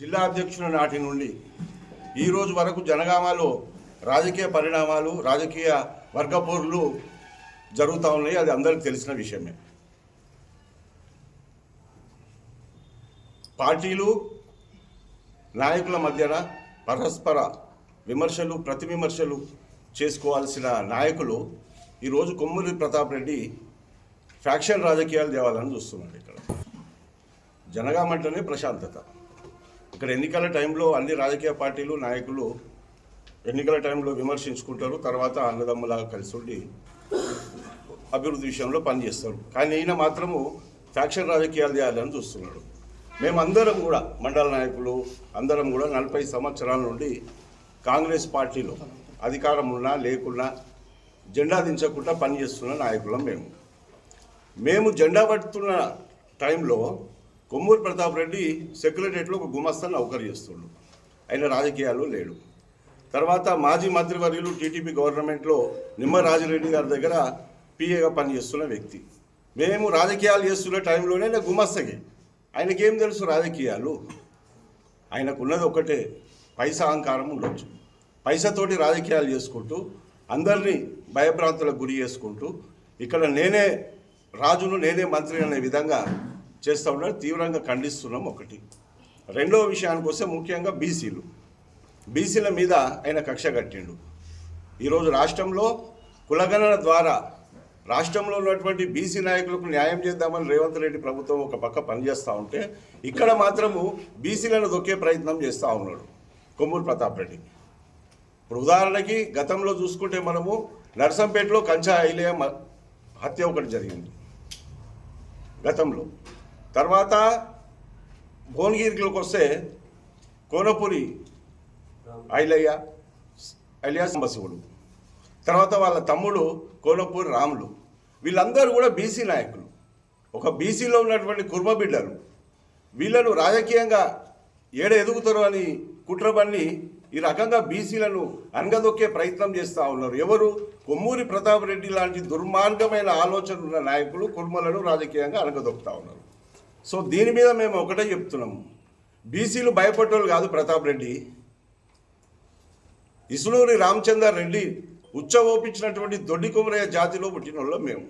జిల్లా అధ్యక్షుల నాటి నుండి ఈ రోజు వరకు జనగామలో రాజకీయ పరిణామాలు రాజకీయ వర్గపోర్లు జరుగుతూ ఉన్నాయి. అది అందరికీ తెలిసిన విషయమే. పార్టీలు నాయకుల మధ్యన పరస్పర విమర్శలు ప్రతి విమర్శలు చేసుకోవాల్సిన నాయకులు ఈరోజు కొమ్మూరి ప్రతాప్ రెడ్డి ఫ్యాక్షన్ రాజకీయాలు తేవాలని చూస్తున్నాడు ఇక్కడ. జనగామంటేనే ప్రశాంతత. ఇక్కడ ఎన్నికల టైంలో అన్ని రాజకీయ పార్టీలు నాయకులు ఎన్నికల టైంలో విమర్శించుకుంటారు తర్వాత అన్నదమ్ములాగా కలిసి ఉండి అభివృద్ధి విషయంలో పనిచేస్తారు. కానీ ఈయన మాత్రము ఫ్యాక్షన్ రాజకీయాలు చేయాలని చూస్తున్నాడు. మేమందరం కూడా మండల నాయకులు అందరం కూడా నలభై సంవత్సరాల నుండి కాంగ్రెస్ పార్టీలో అధికారం ఉన్నా లేకున్నా జెండా దించకుండా పనిచేస్తున్న నాయకులం మేము. మేము జెండా పడుతున్న టైంలో కొమ్మూరు ప్రతాప్ రెడ్డి సెక్రటరియట్లో ఒక గుమస్తాను నౌకరు చేస్తుండు. ఆయన రాజకీయాల్లో లేడు. తర్వాత మాజీ మంత్రివర్యులు టీటీపీ గవర్నమెంట్లో నిమ్మరాజిరెడ్డి గారి దగ్గర పిఏగా పనిచేస్తున్న వ్యక్తి. మేము రాజకీయాలు చేస్తున్న టైంలోనే నేను గుమస్తకి. ఆయనకేం తెలుసు రాజకీయాలు? ఆయనకున్నది ఒకటే పైసా అహంకారం ఉండొచ్చు. పైసతోటి రాజకీయాలు చేసుకుంటూ అందరినీ భయభ్రాంతులకు గురి చేసుకుంటూ ఇక్కడ నేనే రాజును నేనే మంత్రి అనే విధంగా చేస్తూ ఉన్నాడు తీవ్రంగా ఖండిస్తున్నాం ఒకటి. రెండవ విషయానికి వస్తే ముఖ్యంగా బీసీలు. బీసీల మీద ఆయన కక్ష కట్టిండు. ఈరోజు రాష్ట్రంలో కులగణన ద్వారా రాష్ట్రంలో ఉన్నటువంటి బీసీ నాయకులకు న్యాయం చేద్దామని రేవంత్ రెడ్డి ప్రభుత్వం ఒక పక్క పనిచేస్తూ ఉంటే ఇక్కడ మాత్రము బీసీలను దొక్కే ప్రయత్నం చేస్తూ ఉన్నాడు కొమ్మూరు ప్రతాప్ రెడ్డి. ఇప్పుడు ఉదాహరణకి గతంలో చూసుకుంటే మనము నర్సంపేటలో కంచా ఐలయ హత్య ఒకటి జరిగింది. గతంలో. తర్వాత భువనగిరికి వస్తే కోనపురి ఐలయ్య ఐలయ్య సంబశివుడు. తర్వాత వాళ్ళ తమ్ముడు కోనపూరి రాములు. వీళ్ళందరూ కూడా బీసీ నాయకులు. ఒక బీసీలో ఉన్నటువంటి కుర్మ బిడ్డలు. వీళ్ళను రాజకీయంగా ఏడ ఎదుగుతారు అని కుట్రబన్ని ఈ రకంగా బీసీలను అనగదొక్కే ప్రయత్నం చేస్తూ ఉన్నారు. ఎవరు? కొమ్మూరి ప్రతాప్ రెడ్డి లాంటి దుర్మార్గమైన ఆలోచన ఉన్న నాయకులు కుర్మలను రాజకీయంగా అనగదొక్కుతా ఉన్నారు. సో దీని మీద మేము ఒకటే చెప్తున్నాము బీసీలు భయపడ్డోళ్ళు కాదు ప్రతాప్ రెడ్డి. ఇసులూరి రామచందర్ రెడ్డి ఉచ్చవోపించినటువంటి దొడ్డి కుమరయ్య జాతిలో పుట్టిన వాళ్ళం మేము.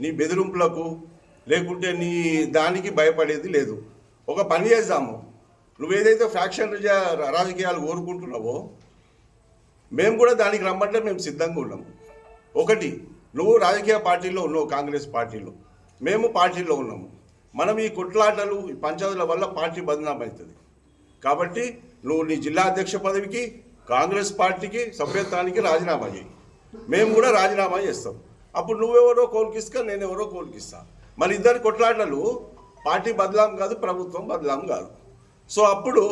నీ బెదిరింపులకు లేకుంటే నీ దానికి భయపడేది లేదు. ఒక పని చేద్దాము. నువ్వేదైతే ఫ్యాక్షన్ రిజ- రాజకీయాలు కోరుకుంటున్నావో మేము కూడా దానికి రమ్మంటే మేము సిద్ధంగా ఉన్నాము ఒకటి నువ్వు రాజకీయ పార్టీలో ఉన్నావు కాంగ్రెస్ పార్టీలో. మేము పార్టీలో ఉన్నాము. మనం ఈ కొట్లాటలు ఈ పంచాయతీల వల్ల పార్టీ బదనాం అవుతుంది. కాబట్టి నువ్వు నీ జిల్లా అధ్యక్ష పదవికి కాంగ్రెస్ పార్టీకి సభ్యత్వానికి రాజీనామా చేయి. మేము కూడా రాజీనామా చేస్తాం. అప్పుడు నువ్వెవరో కోల్కిస్తా నేనెవరో కోల్కిస్తా. మరి ఇద్దరు కొట్లాటలు పార్టీ బదలాం కాదు ప్రభుత్వం బదలాం కాదు. సో అప్పుడు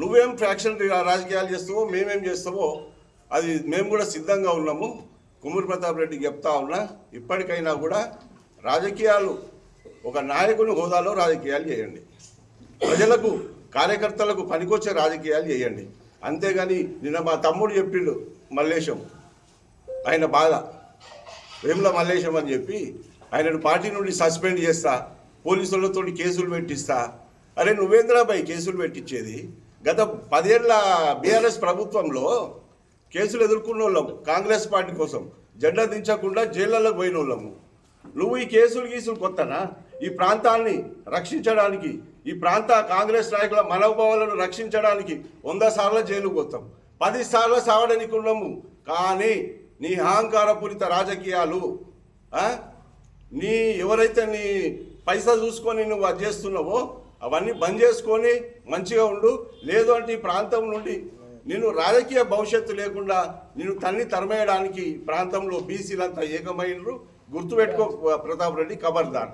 నువ్వేం ఫ్యాక్షన్ రాజకీయాలు చేస్తావో మేమేం చేస్తామో అది మేము కూడా సిద్ధంగా ఉన్నాము. కుమ్మూరి ప్రతాప్ రెడ్డికి చెప్తా ఉన్నా ఇప్పటికైనా కూడా రాజకీయాలు ఒక నాయకుని హోదాలో రాజకీయాలు చేయండి. ప్రజలకు కార్యకర్తలకు పనికొచ్చే రాజకీయాలు చేయండి. అంతేగాని నిన్న మా తమ్ముడు చెప్పిండు మల్లేశం. ఆయన బాధ. వేముల మల్లేశం అని చెప్పి ఆయనను పార్టీ నుండి సస్పెండ్ చేస్తా పోలీసులతో కేసులు పెట్టిస్తా. అరే నువ్వేంద్రాబాయ్ కేసులు పెట్టించేది గత పదేళ్ళ బీఆర్ఎస్ ప్రభుత్వంలో కేసులు ఎదుర్కొన్న వాళ్ళము కాంగ్రెస్ పార్టీ కోసం. జెండా దించకుండా జైళ్ళలో పోయిన వాళ్ళము నువ్వు ఈ కేసులు గీసులు కొత్తనా? ఈ ప్రాంతాన్ని రక్షించడానికి ఈ ప్రాంత కాంగ్రెస్ నాయకుల మనోభావాలను రక్షించడానికి వంద సార్లు జైలుకు పోతాం. పది సార్లు సావడానికి ఉన్నాము కానీ నీ అహంకారపూరిత రాజకీయాలు నీ ఎవరైతే నీ పైసా చూసుకొని నువ్వు అది చేస్తున్నావో అవన్నీ బంద్ చేసుకొని మంచిగా ఉండు. లేదు అంటే ఈ ప్రాంతం నుండి నేను రాజకీయ భవిష్యత్తు లేకుండా నేను తన్ని తరమేయడానికి ప్రాంతంలో బీసీలంతా ఏకమైనరు గుర్తుపెట్టుకో ప్రతాప్ రెడ్డి ఖబర్దార్